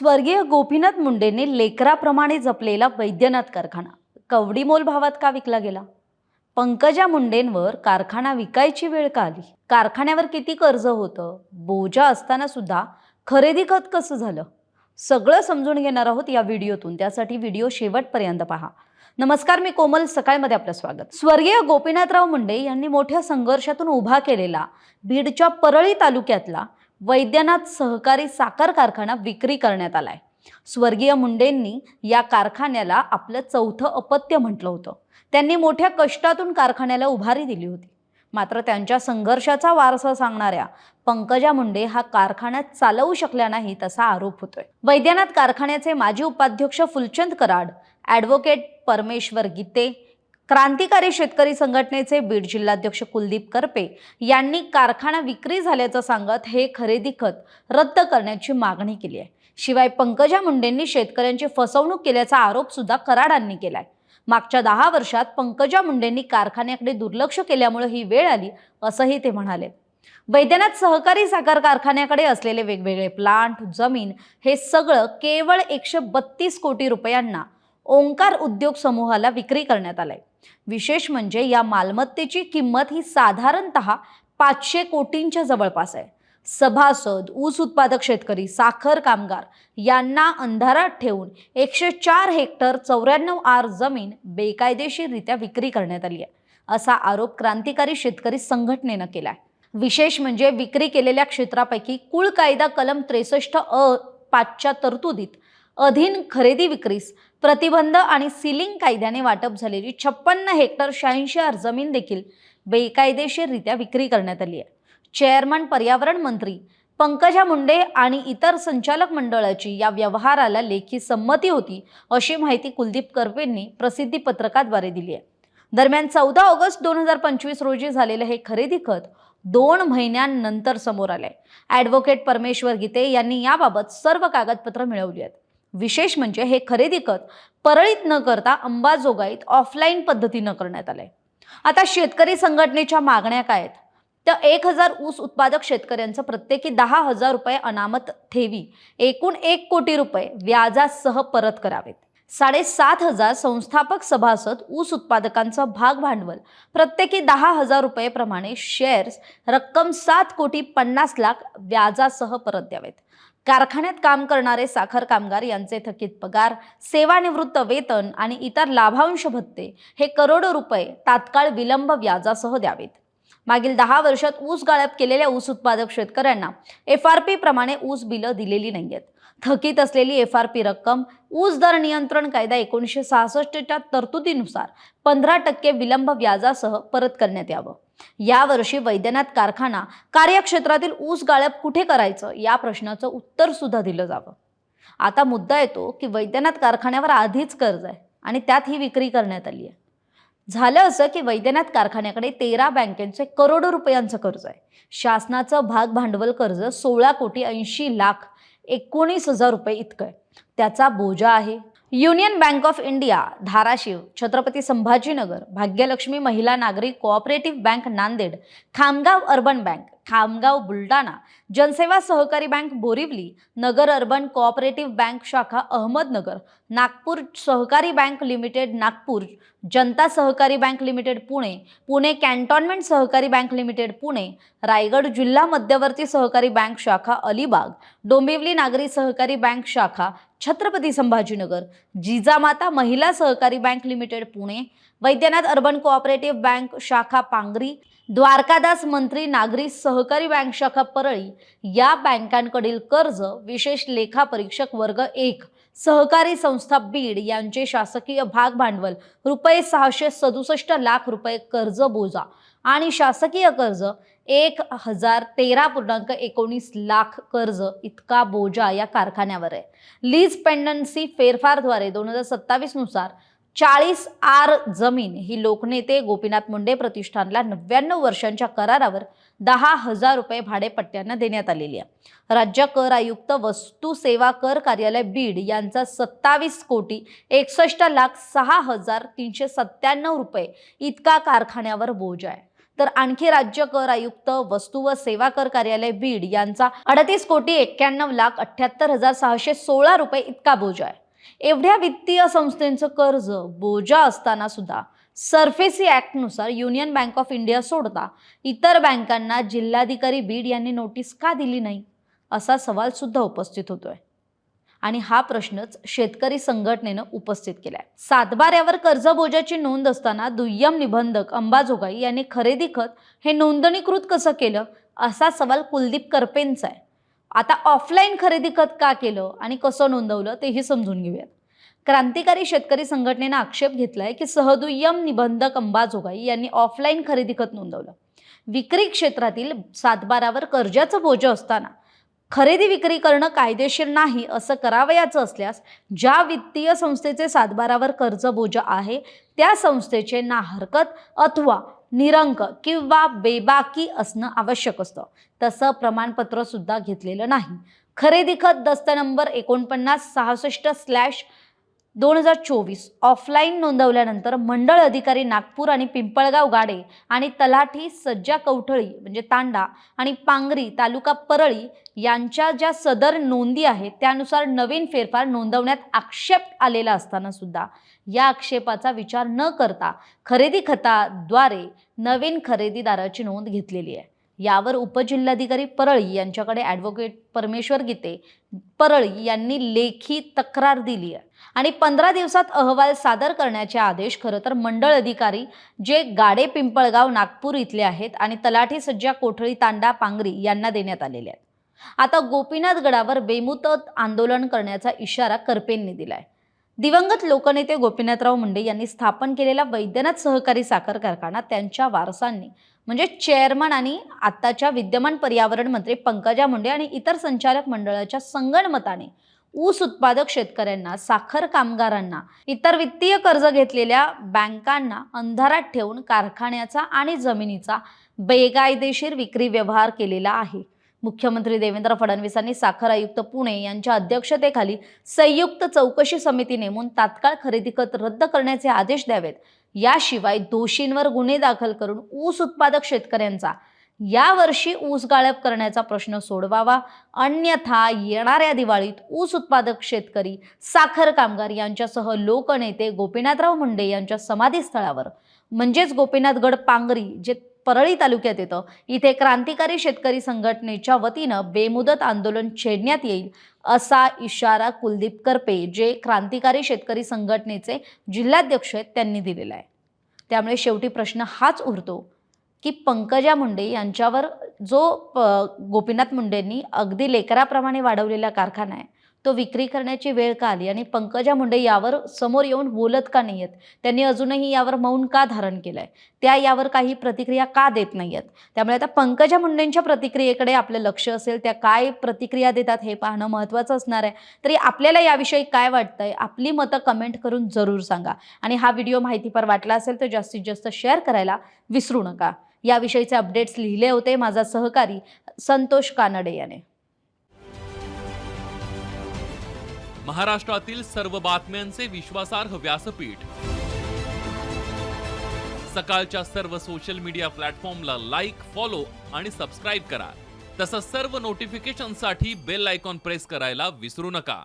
स्वर्गीय गोपीनाथ मुंडेंनी लेकराप्रमाणे जपलेला वैद्यनाथ कारखाना. कवडी मोल भावात का विकला गेला? पंकजा मुंडेंवर कारखाना विकायची वेळ का आली? कारखान्यावर किती कर्ज होतं? बोजा असताना सुद्धा खरेदी खत कसं झालं? सगळं समजून घेणार आहोत या व्हिडिओतून. त्यासाठी व्हिडिओ शेवटपर्यंत पहा. नमस्कार मी कोमल. सकाळमध्ये आपलं स्वागत. स्वर्गीय गोपीनाथराव मुंडे यांनी मोठ्या संघर्षातून उभा केलेला बीडच्या परळी तालुक्यातला वैद्यनाथ सहकारी साखर कारखाना विक्री करण्यात आलाय. स्वर्गीय मुंडेंनी या कारखान्याला आपलं चौथं अपत्य म्हटलं होतं. त्यांनी मोठ्या कष्टातून कारखान्याला उभारी दिली होती. मात्र त्यांच्या संघर्षाचा वारसा सांगणाऱ्या पंकजा मुंडे हा कारखान्यात चालवू शकल्या नाही तसा आरोप होतोय. वैद्यनाथ कारखान्याचे माजी उपाध्यक्ष फुलचंद कराड ॲडव्होकेट परमेश्वर गीते क्रांतिकारी शेतकरी संघटनेचे बीड जिल्हाध्यक्ष कुलदीप करपे यांनी कारखाना विक्री झाल्याचं सांगत हे खरेदी खत रद्द करण्याची मागणी केली आहे. शिवाय पंकजा मुंडेंनी शेतकऱ्यांची फसवणूक केल्याचा आरोप सुद्धा कराडांनी केलाय. मागच्या दहा वर्षात पंकजा मुंडेंनी कारखान्याकडे दुर्लक्ष केल्यामुळे ही वेळ आली असंही ते म्हणाले. वैद्यनाथ सहकारी साखर कारखान्याकडे असलेले वेगवेगळे प्लांट जमीन हे सगळं केवळ एकशे बत्तीस कोटी रुपयांना ओंकार उद्योग समूहाला विक्री करण्यात आलंय. विशेष म्हणजे या मालमत्तेची किंमत ही साधारणतः पाचशे कोटींच्या जवळपास आहे. सभासद ऊस उत्पादक शेतकरी साखर कामगार यांना अंधारात ठेवून एकशे चार हेक्टर चौऱ्याण्णव आर जमीन बेकायदेशीररित्या विक्री करण्यात आली आहे असा आरोप क्रांतिकारी शेतकरी संघटनेनं केला आहे विशेष म्हणजे विक्री केलेल्या क्षेत्रापैकी कुळ कायदा कलम त्रेसष्ट अ पाचच्या तरतुदीत अधीन खरेदी विक्रीस प्रतिबंध आणि सिलिंग कायद्याने वाटप झालेली छप्पन्न हेक्टर शहाऐंशी आर जमीन देखील बेकायदेशीररित्या विक्री करण्यात आली आहे. चेअरमन पर्यावरण मंत्री पंकजा मुंडे आणि इतर संचालक मंडळाची या व्यवहाराला लेखी संमती होती अशी माहिती कुलदीप करपेंनी प्रसिद्धी पत्रकाद्वारे दिली आहे. दरम्यान चौदा ऑगस्ट दोन हजार पंचवीस रोजी झालेलं हे खरेदी खत दोन महिन्यांनंतर समोर आलंय. ॲडव्होकेट परमेश्वर गीते यांनी याबाबत सर्व कागदपत्र मिळवली आहेत. विशेष म्हणजे हे खरेदी खत परळीत न करता अंबाजोगाईत ऑफलाईन पद्धतीनं करण्यात आलंय. आता शेतकरी संघटनेच्या मागण्या काय आहेत? तर एक हजार ऊस उत्पादक शेतकऱ्यांचं प्रत्येकी दहा हजार रुपये अनामत ठेवी एकूण एक कोटी रुपये व्याजासह परत करावेत. साडेसात हजार संस्थापक सभासद ऊस उत्पादकांचं भाग भांडवल प्रत्येकी दहा हजार रुपये प्रमाणे शेअर्स रक्कम सात कोटी पन्नास लाख व्याजासह परत द्यावेत. कारखान्यात काम करणारे साखर कामगार यांचे थकीत पगार सेवानिवृत्त वेतन आणि इतर लाभांश भत्ते हे करोडो रुपये तात्काळ विलंब व्याजासह द्यावेत. मागील दहा वर्षात ऊस गाळप केलेल्या ऊस उत्पादक शेतकऱ्यांना एफ आर पी प्रमाणे ऊस बिलं दिलेली नाहीयेत. थकीत असलेली एफ आर पी रक्कम ऊस दर नियंत्रण कायदा एकोणीसशे सहासष्टच्या तरतुदीनुसार पंधरा टक्के विलंब व्याजासह परत करण्यात यावं. यावर्षी वैद्यनाथ कारखाना कार्यक्षेत्रातील ऊस गाळप कुठे करायचं या प्रश्नाचं उत्तर सुद्धा दिलं जावं. आता मुद्दा येतो की वैद्यनाथ कारखान्यावर आधीच कर्ज आहे आणि त्यात ही विक्री करण्यात आली आहे. झालं असं की वैद्यनाथ कारखान्याकडे तेरा बँकेचे करोडो रुपयांचं कर्ज आहे. शासनाचं भाग भांडवल कर्ज सोळा कोटी ऐंशी लाख एकोणीस हजार रुपये इतकं आहे. त्याचा बोजा आहे. Union Bank of India Dharashiv Chhatrapati Sambhajinagar Bhagyalakshmi Mahila Nagari Cooperative Bank Nanded Khamgaon Urban Bank Khamgaon Buldhana. Janseva Sahakari Bank Borivali Nagar Urban Cooperative Bank शाखा Ahmednagar Nagpur Sahakari Bank Limited Nagpur Janata Sahakari Bank Limited Pune Pune Cantonment Sahakari Bank Limited Pune Raigad Jilha Madhyavarti Sahakari bank शाखा अलिबाग डोंबिवली नागरी सहकारी bank शाखा Chhatrapati Sambhajinagar Jijamata Mahila Sahakari Bank Limited Pune Vaidyanath Urban Cooperative Bank शाखा पांगरी द्वारकादास मंत्री नागरी सहकारी bank शाखा परळी या बँकांकडील कर्ज विशेष लेखा परीक्षक वर्ग एक सहकारी संस्था बीड यांचे शासकीय भाग भांडवल रुपये सहाशे सदुसष्ट लाख रुपये कर्ज बोजा आणि शासकीय कर्ज एक हजार तेरा पूर्णांक एकोणीस लाख कर्ज इतका बोजा या कारखान्यावर आहे. लीज पेंडन्सी फेरफारद्वारे दोन हजार सत्तावीसनुसार चाळीस आर जमीन ही लोकनेते गोपीनाथ मुंडे प्रतिष्ठानला नव्याण्णव वर्षांच्या करारावर दहा हजार रुपये भाडेपट्ट्यांना देण्यात आलेली आहे. राज्य कर आयुक्त वस्तू सेवा कर कार्यालय बीड यांचा सत्तावीस कोटी एकसष्ट लाख सहा हजार तीनशे सत्त्याण्णव रुपये इतका कारखान्यावर बोज आहे. तर आणखी राज्य कर आयुक्त वस्तू व सेवा कर कार्यालय बीड यांचा अडतीस कोटी एक्क्याण्णव लाख अठ्ठ्याहत्तर हजार सहाशे सोळा रुपये इतका बोज आहे. एवढ्या वित्तीय संस्थेचं कर्ज बोजा असताना सुद्धा सरफेसी ॲक्टनुसार युनियन बँक ऑफ इंडिया सोडता इतर बँकांना जिल्हाधिकारी बीड यांनी नोटीस का दिली नाही? असा सवाल सुद्धा उपस्थित होतोय. आणि हा प्रश्नच शेतकरी संघटनेनं उपस्थित केलाय. सातबाऱ्यावर कर्जबोजाची नोंद असताना दुय्यम निबंधक अंबाजोगाई यांनी खरेदी खत हे नोंदणीकृत कसं केलं? असा सवाल कुलदीप करपेंचा आहे. आता ऑफलाईन खरेदी खत का केलं आणि कसं नोंदवलं तेही समजून घेऊयात. क्रांतिकारी शेतकरी संघटनेनं आक्षेप घेतलाय की सहदुय्यम निबंधक अंबाजोगाई यांनी ऑफलाईन खरेदी खत नोंदवलं. विक्री क्षेत्रातील सातबारावर कर्जाचं बोज असताना खरेदी विक्री करणं कायदेशीर नाही असं करावयाचं असल्यास ज्या वित्तीय संस्थेचे सातबारावर कर्ज बोज आहे त्या संस्थेचे ना हरकत अथवा निरंक किंवा बेबाकी असणं आवश्यक असतं. तसं प्रमाणपत्र सुद्धा घेतलेलं नाही. खरेदी खत दस्त नंबर एकोणपन्नास सहासष्ट स्लॅश दोन हजार चोवीस ऑफलाईन नोंदवल्यानंतर मंडळ अधिकारी नागपूर आणि पिंपळगाव गाडे आणि तलाठी सज्जा कवठळी म्हणजे तांडा आणि पांगरी तालुका परळी यांच्या ज्या सदर नोंदी आहेत त्यानुसार नवीन फेरफार नोंदवण्यात आक्षेप आलेला असताना सुद्धा या आक्षेपाचा विचार न करता खरेदी खताद्वारे नवीन खरेदीदाराची नोंद घेतलेली आहे. यावर उपजिल्हाधिकारी परळी यांच्याकडे ॲडव्होकेट परमेश्वर गीते परळी यांनी लेखी तक्रार दिली आहे. आणि पंधरा दिवसात अहवाल सादर करण्याचे आदेश खरं तर मंडळ अधिकारी जे गाडे पिंपळगाव नागपूर इथले आहेत आणि तलाठी सज्जा कोठळी तांडा पांगरी यांना देण्यात आलेले आहेत. आता गोपीनाथ गडावर बेमुदत आंदोलन करण्याचा इशारा करपेंनी दिलाय. दिवंगत लोकनेते गोपीनाथराव मुंडे यांनी स्थापन केलेला वैद्यनाथ सहकारी साखर कारखाना त्यांच्या वारसांनी म्हणजे चेअरमन आणि आत्ताच्या विद्यमान पर्यावरण मंत्री पंकजा मुंडे आणि इतर संचालक मंडळाच्या संगणमताने ऊस उत्पादक शेतकऱ्यांना साखर कामगारांना इतर वित्तीय कर्ज घेतलेल्या बँकांना अंधारात ठेवून कारखान्याचा आणि जमिनीचा बेकायदेशीर विक्री व्यवहार केलेला आहे. मुख्यमंत्री देवेंद्र फडणवीसांनी साखर आयुक्त पुणे यांच्या अध्यक्षतेखाली संयुक्त चौकशी समिती नेमून तात्काळ खरेदी खत रद्द करण्याचे आदेश द्यावेत. याशिवाय दोषींवर गुन्हे दाखल करून ऊस उत्पादक शेतकऱ्यांचा यावर्षी ऊस गाळप करण्याचा प्रश्न सोडवावा. अन्यथा येणाऱ्या दिवाळीत ऊस उत्पादक शेतकरी साखर कामगार यांच्यासह लोकनेते गोपीनाथराव मुंडे यांच्या समाधीस्थळावर. म्हणजेच गोपीनाथगड पांगरी जे परळी तालुक्यात येतं इथे क्रांतिकारी शेतकरी संघटनेच्या वतीनं बेमुदत आंदोलन छेडण्यात येईल असा इशारा कुलदीप करपे जे क्रांतिकारी शेतकरी संघटनेचे जिल्हाध्यक्ष आहेत त्यांनी दिलेला आहे. त्यामुळे शेवटी प्रश्न हाच उरतो की पंकजा मुंडे यांच्यावर जो प- गोपीनाथ मुंडेंनी अगदी लेकराप्रमाणे वाढवलेला कारखाना आहे तो विक्री करण्याची वेळ का आली? आणि पंकजा मुंडे यावर समोर येऊन बोलत का नाही आहेत? त्यांनी अजूनही यावर मौन का धारण केलं आहे त्या यावर काही प्रतिक्रिया का देत नाही आहेत? त्यामुळे आता पंकजा मुंडेंच्या प्रतिक्रियेकडे आपलं लक्ष असेल त्या काय प्रतिक्रिया देतात हे पाहणं महत्त्वाचं असणार आहे. तरी आपल्याला याविषयी काय वाटतंय? आपली मतं कमेंट करून जरूर सांगा. आणि हा व्हिडिओ माहितीपर वाटला असेल तर जास्तीत जास्त शेअर करायला विसरू नका. याविषयीचे अपडेट्स लिहिले होते माझा सहकारी संतोष कानडे याने. महाराष्ट्रातील सर्व बातम्यांचे विश्वासार्ह व्यासपीठ. सकाळच्या सर्व सोशल मीडिया प्लॅटफॉर्मला लाईक फॉलो आणि सबस्क्राईब करा. तसंच सर्व नोटिफिकेशनसाठी बेल आयकॉन प्रेस करायला विसरू नका.